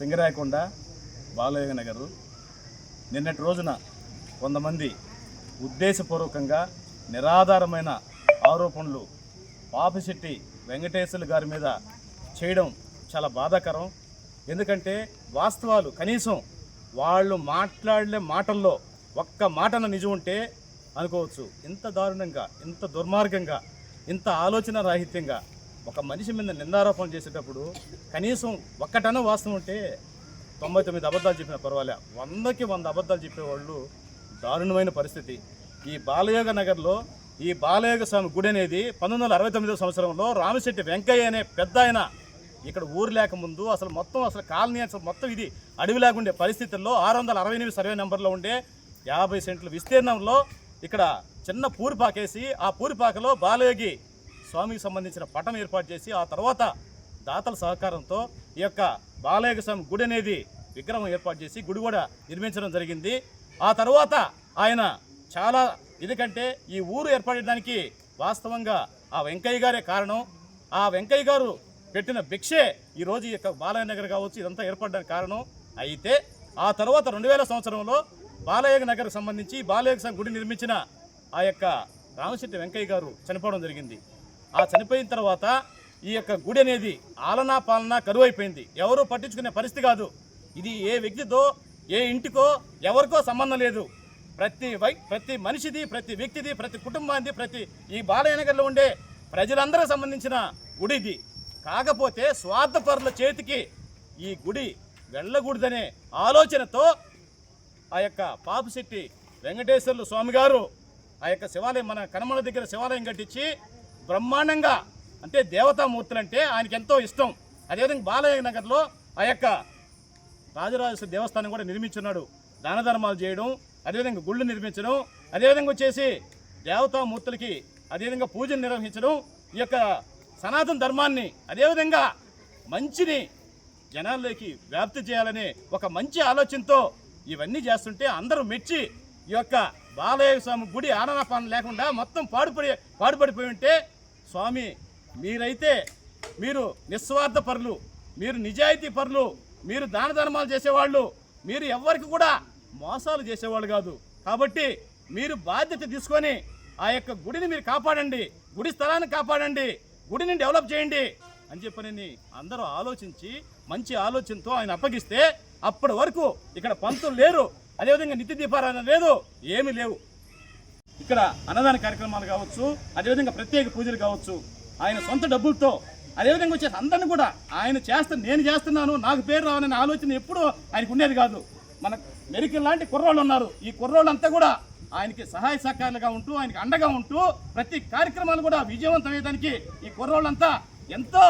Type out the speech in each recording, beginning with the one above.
సింగరాయకొండ బాలయోగ నగరు. నిన్నటి రోజున కొంతమంది ఉద్దేశపూర్వకంగా నిరాధారమైన ఆరోపణలు పాపిశెట్టి వెంకటేశ్వర్లు గారి మీద చేయడం చాలా బాధాకరం. ఎందుకంటే వాస్తవాలు కనీసం వాళ్ళు మాట్లాడలే మాటల్లో ఒక్క మాటన నిజం ఉంటే అనుకోవచ్చు. ఇంత దారుణంగా ఇంత దుర్మార్గంగా ఇంత ఆలోచన రాహిత్యంగా ఒక మనిషి మీద నిందారోపణ చేసేటప్పుడు కనీసం ఒక్కటన వాస్తవం ఉంటే తొంభై తొమ్మిది అబద్ధాలు చెప్పిన పర్వాలే. వందకి వంద అబద్ధాలు చెప్పేవాళ్ళు దారుణమైన పరిస్థితి. ఈ బాలయోగ నగర్లో ఈ బాలయోగ స్వామి గుడి అనేది పంతొమ్మిది వందల అరవై తొమ్మిదో సంవత్సరంలో రామశెట్టి వెంకయ్య అనే పెద్ద ఆయన ఇక్కడ ఊరు లేకముందు అసలు మొత్తం అసలు కాలనీ అసలు మొత్తం ఇది అడవి లేకుండే పరిస్థితుల్లో ఆరు వందల అరవై ఎనిమిది సర్వే నెంబర్లో ఉండే యాభై సెంట్ల విస్తీర్ణంలో ఇక్కడ చిన్న పూరిపాకేసి ఆ పూరిపాకలో బాలయోగి స్వామికి సంబంధించిన పటం ఏర్పాటు చేసి ఆ తర్వాత దాతల సహకారంతో ఈ యొక్క బాలయ్య స్వామి గుడి అనేది విగ్రహం ఏర్పాటు చేసి గుడి కూడా నిర్మించడం జరిగింది. ఆ తర్వాత ఆయన చాలా ఎందుకంటే ఈ ఊరు ఏర్పడడానికి వాస్తవంగా ఆ వెంకయ్య గారే కారణం. ఆ వెంకయ్య గారు పెట్టిన భిక్షే ఈరోజు ఈ యొక్క బాలయ్య నగర్ కావచ్చు ఇదంతా ఏర్పడడానికి కారణం. అయితే ఆ తర్వాత రెండు వేల సంవత్సరంలో బాలయ్య నగర్కి సంబంధించి బాలయ్య గుడి నిర్మించిన ఆ యొక్క రామశెట్టి వెంకయ్య గారు చనిపోవడం జరిగింది. ఆ చనిపోయిన తర్వాత ఈ యొక్క గుడి అనేది ఆలనా పాలన కరువు అయిపోయింది ఎవరూ పట్టించుకునే పరిస్థితి కాదు. ఇది ఏ వ్యక్తితో ఏ ఇంటికో ఎవరికో సంబంధం లేదు. ప్రతి వై ప్రతి మనిషిది ప్రతి వ్యక్తిది ప్రతి కుటుంబానికి ప్రతి ఈ బాలయనగర్లో ఉండే ప్రజలందరూ సంబంధించిన గుడి ఇది. కాకపోతే స్వార్థపరుల చేతికి ఈ గుడి వెళ్ళకూడదనే ఆలోచనతో ఆ యొక్క పాపశెట్టి వెంకటేశ్వర్లు స్వామి గారు ఆ యొక్క శివాలయం మన కనమల దగ్గర శివాలయం కట్టించి బ్రహ్మాండంగా అంటే దేవతామూర్తులు అంటే ఆయనకి ఎంతో ఇష్టం. అదేవిధంగా బాలయ్య నగర్లో ఆ యొక్క రాజరాజేశ్వర దేవస్థానం కూడా నిర్మించున్నాడు. దాన ధర్మాలు చేయడం అదేవిధంగా గుళ్ళు నిర్మించడం అదేవిధంగా వచ్చేసి దేవతామూర్తులకి అదేవిధంగా పూజలు నిర్వహించడం ఈ యొక్క సనాతన ధర్మాన్ని అదేవిధంగా మంచిని జనాల్లోకి వ్యాప్తి చేయాలనే ఒక మంచి ఆలోచనతో ఇవన్నీ చేస్తుంటే అందరూ మెచ్చి ఈ యొక్క బాలయ్య స్వామి గుడి ఆననాపాలన లేకుండా మొత్తం పాడుపడి పాడుపడిపోయి ఉంటే స్వామి మీరైతే మీరు నిస్వార్థ పరులు మీరు నిజాయితీ పరులు మీరు దాన ధర్మాలు చేసేవాళ్ళు మీరు ఎవ్వరికి కూడా మోసాలు చేసేవాళ్ళు కాదు. కాబట్టి మీరు బాధ్యత తీసుకొని ఆ యొక్క గుడిని మీరు కాపాడండి గుడి స్థలాన్ని కాపాడండి గుడిని డెవలప్ చేయండి అని చెప్పని అందరూ ఆలోచించి మంచి ఆలోచనతో ఆయన అప్పగిస్తే అప్పటి వరకు ఇక్కడ పంతులు లేరు. అదేవిధంగా నిత్య దీపారాధన లేదు ఏమీ లేవు. ఇక్కడ అన్నదాన కార్యక్రమాలు కావచ్చు అదేవిధంగా ప్రత్యేక పూజలు కావచ్చు ఆయన సొంత డబ్బులతో అదేవిధంగా వచ్చేసి అందరిని కూడా ఆయన చేస్తా నేను చేస్తున్నాను నాకు పేరు రావాలనే ఆలోచన ఎప్పుడూ ఆయనకు ఉండేది కాదు. మన మెరికల్ లాంటి కుర్రోళ్ళు ఉన్నారు. ఈ కుర్రోళ్ళంతా కూడా ఆయనకి సహాయ సహకారాలుగా ఉంటూ ఆయనకి అండగా ఉంటూ ప్రతి కార్యక్రమాలు కూడా విజయవంతమయ్యేదానికి ఈ కుర్రోళ్ళంతా ఎంతో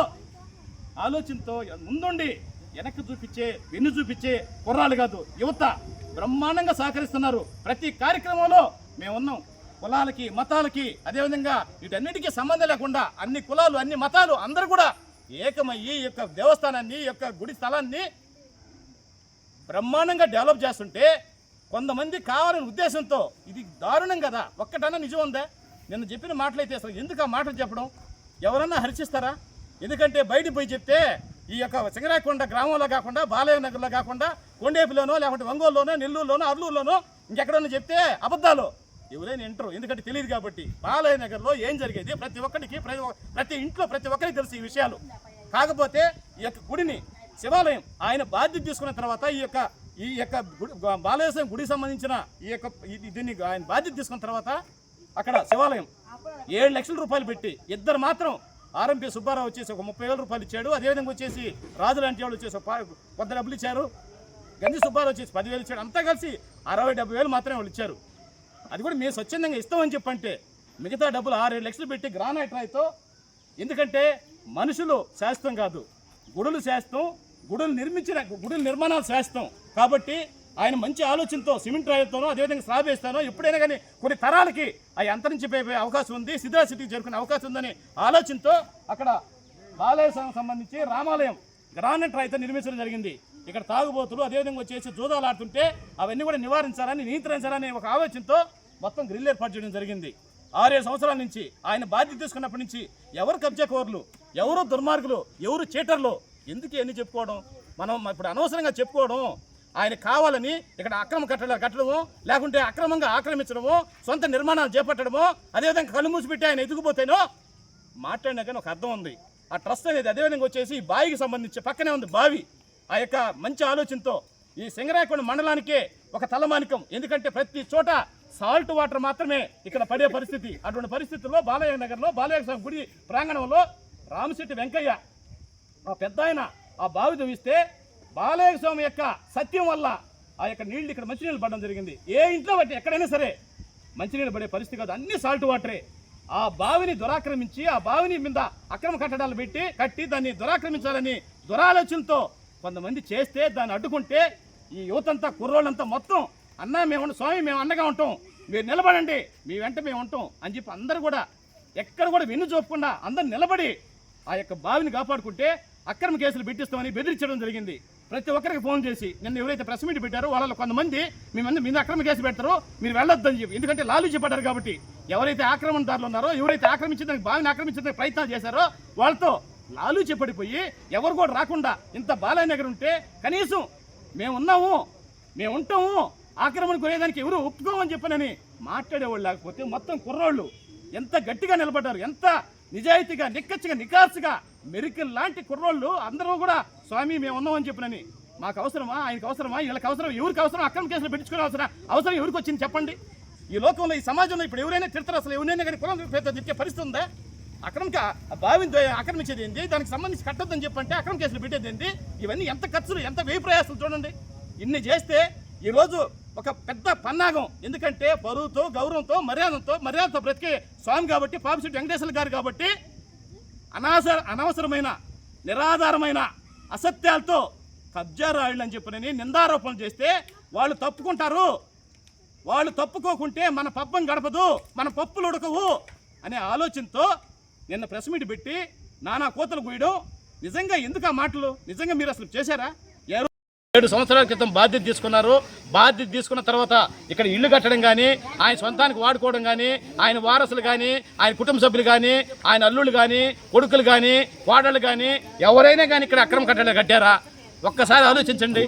ఆలోచనతో ముందుండి వెనక్కి చూపించే వెన్ను చూపించే కుర్రాలు కాదు యువత బ్రహ్మాండంగా సహకరిస్తున్నారు. ప్రతి కార్యక్రమంలో మేమున్నాం. కులాలకి మతాలకి అదేవిధంగా వీటన్నిటికీ సంబంధం లేకుండా అన్ని కులాలు అన్ని మతాలు అందరూ కూడా ఏకమయ్యి ఈ యొక్క దేవస్థానాన్ని ఈ యొక్క గుడి స్థలాన్ని బ్రహ్మాండంగా డెవలప్ చేస్తుంటే కొంతమంది కావాలని ఉద్దేశంతో ఇది దారుణం కదా. ఒక్కటన్నా నిజం ఉందా? నిన్న చెప్పిన మాటలైతే అసలు ఎందుకు ఆ మాటలు చెప్పడం? ఎవరన్నా హర్షిస్తారా? ఎందుకంటే బయటికి పోయి చెప్తే ఈ యొక్క సింగరాకొండ గ్రామంలో కాకుండా బాలయ్య నగర్లో కాకుండా కొండేపులోనో లేకుంటే ఒంగోలులోనో నెల్లూరులోనో అర్లూరులోనో ఇంకెక్కడన్నా చెప్తే అబద్ధాలు. ఎవరైనా వింటారు ఎందుకంటే తెలియదు కాబట్టి. బాలయ్య నగర్లో ఏం జరిగేది? ప్రతి ఒక్కరికి ప్రతి ప్రతి ఇంట్లో ప్రతి ఒక్కరికి తెలుసు ఈ విషయాలు. కాకపోతే ఈ యొక్క గుడిని శివాలయం ఆయన బాధ్యత తీసుకున్న తర్వాత ఈ యొక్క ఈ యొక్క గుడి బాలయేశ్వరం గుడికి సంబంధించిన ఈ యొక్క దీన్ని ఆయన బాధ్యత తీసుకున్న తర్వాత అక్కడ శివాలయం. ఏడు లక్షల రూపాయలు పెట్టి ఇద్దరు మాత్రం ఆర్ఎంపీ సుబ్బారావు వచ్చేసి ఒక ముప్పై వేల రూపాయలు ఇచ్చాడు. అదేవిధంగా వచ్చేసి రాజు లాంటి వాళ్ళు వచ్చేసి ఒక కొంత డబ్బులు ఇచ్చారు. గంజి సుబ్బారావు వచ్చేసి పదివేలు ఇచ్చాడు. అంతా కలిసి అరవై డెబ్బై వేలు మాత్రమే వాళ్ళు ఇచ్చారు. అది కూడా మేము స్వచ్ఛందంగా ఇస్తామని చెప్పంటే మిగతా డబ్బులు ఆరేడు లక్షలు పెట్టి గ్రానైట్ రాయితో ఎందుకంటే మనుషులు శాస్త్రం కాదు. గుడులు శాస్త్రం గుడులు నిర్మించిన గుడుల నిర్మాణాలు శాస్త్రం కాబట్టి ఆయన మంచి ఆలోచనతో సిమెంట్ రాయితోనో అదేవిధంగా స్లాబ్ వేస్తానో ఎప్పుడైనా కానీ కొన్ని తరాలకి అవి అంతరించిపోయే అవకాశం ఉంది సిద్ధా సిటీకి చేరుకునే అవకాశం ఉందని ఆలోచనతో అక్కడ బాలయసానికి సంబంధించి రామాలయం గ్రానైట్ రాయితో నిర్మించడం జరిగింది. ఇక్కడ తాగుబోతులు అదేవిధంగా వచ్చేసి జూదాలు ఆడుతుంటే అవన్నీ కూడా నివారించాలని నియంత్రించాలని ఒక ఆలోచనతో మొత్తం గ్రిల్ ఏర్పాటు చేయడం జరిగింది. ఆరేడు సంవత్సరాల నుంచి ఆయన బాధ్యత తీసుకున్నప్పటి నుంచి ఎవరు కబ్జా కోర్లు ఎవరు దుర్మార్గులు ఎవరు చీటర్లు ఎందుకు ఎన్ని చెప్పుకోవడం? మనం ఇప్పుడు అనవసరంగా చెప్పుకోవడం. ఆయన కావాలని ఇక్కడ అక్రమ కట్టడ కట్టడము లేకుంటే అక్రమంగా ఆక్రమించడము సొంత నిర్మాణాలు చేపట్టడము అదేవిధంగా కళ్ళు మూసిపెట్టి ఆయన ఎదిగిపోతేనో మాట్లాడినా కానీ ఒక అర్థం ఉంది. ఆ ట్రస్ట్ అనేది అదేవిధంగా వచ్చేసి ఈ బావికి సంబంధించి పక్కనే ఉంది బావి. ఆ యొక్క మంచి ఆలోచనతో ఈ సింగరాయకొండ మండలానికే ఒక తలమానికం. ఎందుకంటే ప్రతి చోట సాల్ట్ వాటర్ మాత్రమే ఇక్కడ పడే పరిస్థితి. అటువంటి పరిస్థితుల్లో బాలయ్య నగర్లో బాలయ్య స్వామి గుడి ప్రాంగణంలో రామశెట్టి వెంకయ్య ఆ పెద్ద ఆయన ఆ బావి తవ్విస్తే బాలయ్య స్వామి యొక్క సత్యం వల్ల ఆ యొక్క నీళ్ళు ఇక్కడ మంచినీళ్ళు పడడం జరిగింది. ఏ ఇంట్లో బట్టి ఎక్కడైనా సరే మంచినీళ్ళు పడే పరిస్థితి కాదు. అన్ని సాల్ట్ వాటరే. ఆ బావిని దురాక్రమించి ఆ బావిని మీద అక్రమ కట్టడాలు పెట్టి కట్టి దాన్ని దురాక్రమించాలని దురాలోచనతో కొంతమంది చేస్తే దాన్ని అడ్డుకుంటే ఈ యువతంతా కుర్రోళ్ళంతా మొత్తం అన్న మేము స్వామి మేము అండగా ఉంటాం. మీరు నిలబడండి. మీ వెంట మేము ఉంటాం అని చెప్పి అందరు కూడా ఎక్కడ కూడా వెన్ను చూపకుండా అందరు నిలబడి ఆ యొక్క బావిని కాపాడుకుంటే అక్రమ కేసులు పెట్టిస్తామని బెదిరించడం జరిగింది. ప్రతి ఒక్కరికి ఫోన్ చేసి నిన్న ఎవరైతే ప్రెస్ మీట్ పెట్టారో వాళ్ళలో కొంతమంది మీ మీద అక్రమ కేసు పెడతారో మీరు వెళ్ళొద్దని చెప్పి ఎందుకంటే లాలూచి పడ్డారు కాబట్టి ఎవరైతే ఆక్రమణదారులు ఉన్నారో ఎవరైతే ఆక్రమించడానికి బావిని ఆక్రమించడానికి ప్రయత్నాలు చేశారో వాళ్ళతో లాలూచి పడిపోయి ఎవరు కూడా రాకుండా ఇంత బాలయ్య నగర్ ఉంటే కనీసం మేము ఉన్నాము మేము ఉంటాము ఆక్రమణ కొనేదానికి ఎవరు ఒప్పుకోమని చెప్పనని మాట్లాడేవాళ్ళు లేకపోతే మొత్తం కుర్రోళ్ళు. ఎంత గట్టిగా నిలబడ్డారు ఎంత నిజాయితీగా నిక్కచ్చిగా నికాసుగా మెరికల్ లాంటి కుర్రోళ్ళు అందరూ కూడా స్వామి మేము ఉన్నామని చెప్పినని. మాకు అవసరమా? ఆయనకు అవసరమా? వీళ్ళకి అవసరం ఎవరికి అవసరం? అక్రమ కేసులు పెట్టించుకునే అవసరం అవసరం ఎవరికి వచ్చింది చెప్పండి. ఈ లోకంలో ఈ సమాజంలో ఇప్పుడు ఎవరైనా తిడతారు అసలు? ఎవరైనా కానీ కులం పేరుతో తిట్టే పరిస్థితి ఉందా? అక్రమక బావిని ఆక్రమించేది ఏంటి దానికి సంబంధించి కట్టొద్దని చెప్పంటే అక్రమ కేసులు పెట్టేది ఏంటి ఇవన్నీ ఎంత ఖర్చులు ఎంత వ్యయ ప్రయాసాలు చూడండి. ఇన్ని చేస్తే ఈరోజు ఒక పెద్ద పన్నాగం. ఎందుకంటే బరువుతో గౌరవంతో మర్యాదతో మర్యాదతో బ్రతికే స్వామి కాబట్టి పాపిశెట్టి వెంకటేశ్వర గారు కాబట్టి అనాస అనవసరమైన నిరాధారమైన అసత్యాలతో కబ్జా రాయుళ్ళు అని చెప్పినని నిందారోపణలు చేస్తే వాళ్ళు తప్పుకుంటారు. వాళ్ళు తప్పుకోకుంటే మన పప్పం గడపదు మన పప్పులు ఉడకవు అనే ఆలోచనతో నిన్న ప్రెస్ మీట్ పెట్టి నానా కోతలు కూయడం నిజంగా ఎందుకు ఆ మాటలు? నిజంగా మీరు అసలు చేశారా? ఏడు సంవత్సరాల క్రితం బాధ్యత తీసుకున్నారు. బాధ్యత తీసుకున్న తర్వాత ఇక్కడ ఇల్లు కట్టడం కానీ ఆయన సొంతానికి వాడుకోవడం కానీ ఆయన వారసులు కానీ ఆయన కుటుంబ సభ్యులు కానీ ఆయన అల్లుళ్ళు కానీ కొడుకులు కానీ కోడళ్ళు కానీ ఎవరైనా కానీ ఇక్కడ అక్రమ కట్టడాలు కట్టారా? ఒక్కసారి ఆలోచించండి.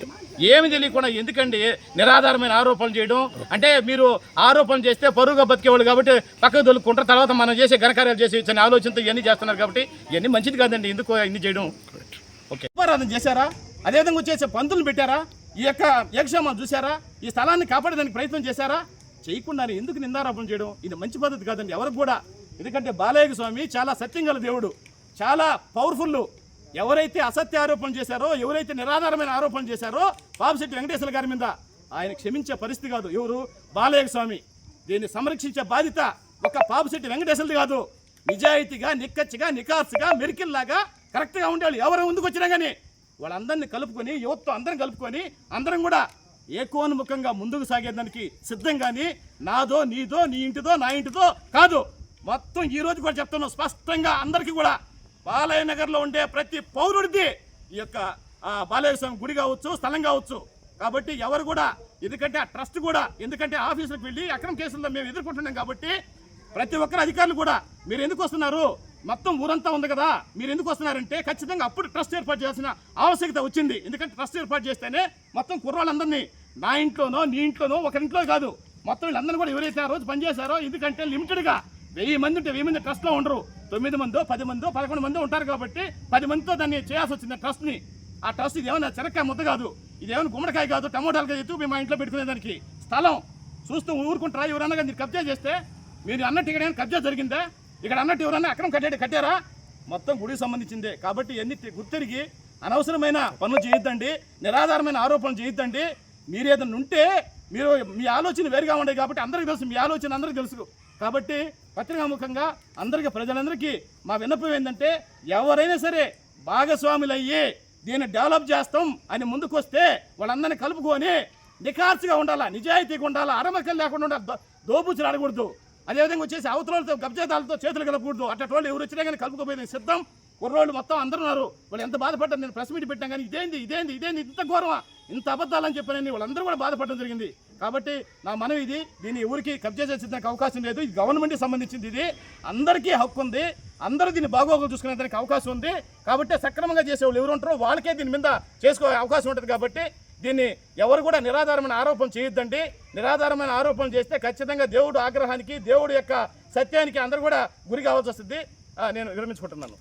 ఏమి తెలియకుండా ఎందుకండి నిరాధారమైన ఆరోపణలు చేయడం? అంటే మీరు ఆరోపణలు చేస్తే పరువుగా బతికేవాళ్ళు కాబట్టి పక్కకు దొరుకుంటారు తర్వాత మనం చేసే ఘనకార్యాలు చేసి ఇచ్చే ఆలోచనతో ఇవన్నీ చేస్తున్నారు కాబట్టి ఇవన్నీ మంచిది కాదండి. ఎందుకు ఇన్ని చేయడం? ఓకే చేశారా? అదేవిధంగా వచ్చేసి పంతులు పెట్టారా? ఈ యొక్క యక్షేమం చూసారా ఈ స్థలాన్ని కాపాడడానికి ప్రయత్నం చేశారా? చేయకుండా ఎందుకు నిందారోపణ చేయడం? ఇది మంచి పద్ధతి కాదండి ఎవరికి కూడా. ఎందుకంటే బాలయ్య స్వామి చాలా సత్యం గల దేవుడు చాలా పవర్ఫుల్ ఎవరైతే అసత్య ఆరోపణ చేశారో ఎవరైతే నిరాధారమైన ఆరోపణ చేశారో బాబుశెట్టి వెంకటేశ్వర గారి మీద ఆయన క్షమించే పరిస్థితి కాదు. ఎవరు? బాలయ్య స్వామి. దీన్ని సంరక్షించే బాధ్యత ఒక పాపిశెట్టి వెంకటేశ్వరది కాదు. నిజాయితీగా నిక్కచ్చిగా నికార్సుగా మెరికిల్లాగా కరెక్ట్గా ఉండాలి. ఎవరు ముందుకు వచ్చినా కానీ వాళ్ళందరినీ కలుపుకొని యువతతో అందరం కలుపుకొని అందరం కూడా ఏకోన్ముఖంగా ముందుకు సాగేదానికి సిద్ధంగాని నాదో నీదో నీ ఇంటిదో నా ఇంటిదో కాదు. మొత్తం ఈ రోజు కూడా చెప్తున్నాం స్పష్టంగా అందరికీ కూడా బాలయ్య నగర్లో ఉండే ప్రతి పౌరుడిది ఈ యొక్క బాలయ బాలయ్య స్వామి గుడి కావచ్చు స్థలం కావచ్చు. కాబట్టి ఎవరు కూడా ఎందుకంటే ఆ ట్రస్ట్ కూడా ఎందుకంటే ఆఫీసులకు వెళ్ళి అక్రమ కేసుల్లో మేము ఎదుర్కొంటున్నాం కాబట్టి ప్రతి ఒక్కరు అధికారులు కూడా మీరు ఎందుకు వస్తున్నారు? మొత్తం ఊరంతా ఉంది కదా. మీరు ఎందుకు వస్తున్నారంటే ఖచ్చితంగా అప్పుడు ట్రస్ట్ ఏర్పాటు చేయాల్సిన ఆవశ్యకత వచ్చింది. ఎందుకంటే ట్రస్ట్ ఏర్పాటు చేస్తేనే మొత్తం కుర్రాళ్ళందరినీ నా ఇంట్లోనో నీ ఇంట్లోనో ఒకరింట్లో కాదు. మొత్తం వీళ్ళందరూ కూడా ఎవరైతే ఆ రోజు పనిచేశారో ఎందుకంటే లిమిటెడ్గా వెయ్యి మంది ఉంటే వెయ్యి మంది ట్రస్ట్లో ఉండరు. తొమ్మిది మందో పది మందో పదకొండు మందో ఉంటారు కాబట్టి పది మందితో దాన్ని చేయాల్సి వచ్చింది ట్రస్ట్ని. ఆ ట్రస్ట్ ఇది ఏమైనా ముద్ద కాదు. ఇదేమైనా గుమ్మడికాయ కాదు టమోటాలు ఎత్తు మేము మా ఇంట్లో పెట్టుకునేదానికి స్థలం చూస్తూ ఊరుకుంటారా? ఎవరన్నా కానీ మీరు కబ్జా చేస్తే మీరు అన్నట్టు ఇక్కడ ఏమైనా కబ్జా జరిగిందా? ఇక్కడ అన్నట్టు ఎవరన్నా అక్రమం కట్టాడు కట్టారా? మొత్తం గుడికి సంబంధించిందే. కాబట్టి ఎన్ని గుర్తిరిగి అనవసరమైన పనులు చేయొద్దండి నిరాధారమైన ఆరోపణలు చేయొద్దండి. మీరు ఏదైనా ఉంటే మీరు మీ ఆలోచన వేరుగా ఉండే కాబట్టి అందరికీ తెలుసు మీ ఆలోచన అందరికీ తెలుసు. కాబట్టి పత్రికాముఖంగా అందరికీ ప్రజలందరికీ మా విన్నపం ఏంటంటే ఎవరైనా సరే భాగస్వాములయ్యి దీన్ని డెవలప్ చేస్తాం అని ముందుకు వస్తే వాళ్ళందరినీ కలుపుకొని నిఖార్చుగా ఉండాలా నిజాయితీగా ఉండాలా అరమకలు లేకుండా ఉండాలి దోబుచ్చులు ఆడకూడదు. అదేవిధంగా వచ్చేసి అవతలతో కబ్జాదాలతో చేతులు కలపకూడదు. అట్టోళ్ళు ఎవరు వచ్చినా కానీ కలుపుకోపోయేది సిద్ధం. కుర్రోళ్ళు మొత్తం అందరున్నారు వాళ్ళు ఎంత బాధపడ్డారు నేను ప్రెస్ మీట్ పెట్టాను కానీ ఇదేంది ఇదేంది ఇదేంది ఇంత ఘోరమా? ఇంత అబద్ధాలని చెప్పానని వాళ్ళందరూ కూడా బాధపడడం జరిగింది. కాబట్టి నా మనం ఇది. దీన్ని ఎవరికి కబ్జా చేసేదానికి అవకాశం లేదు. ఇది గవర్నమెంట్కి సంబంధించింది ఇది. అందరికీ హక్కు ఉంది. అందరూ దీన్ని బాగోగులు చూసుకునేదానికి అవకాశం ఉంది. కాబట్టి సక్రమంగా చేసే వాళ్ళు ఎవరు ఉంటారో వాళ్ళకే దీని మీద చేసుకో అవకాశం ఉంటుంది కాబట్టి దీన్ని ఎవరు కూడా నిరాధారమైన ఆరోపణ చేయొద్దండి. నిరాధారమైన ఆరోపణ చేస్తే ఖచ్చితంగా దేవుడు ఆగ్రహానికి దేవుడు యొక్క సత్యానికి అందరూ కూడా గురి కావాల్సి వస్తుంది. నేను విరమించుకుంటున్నాను.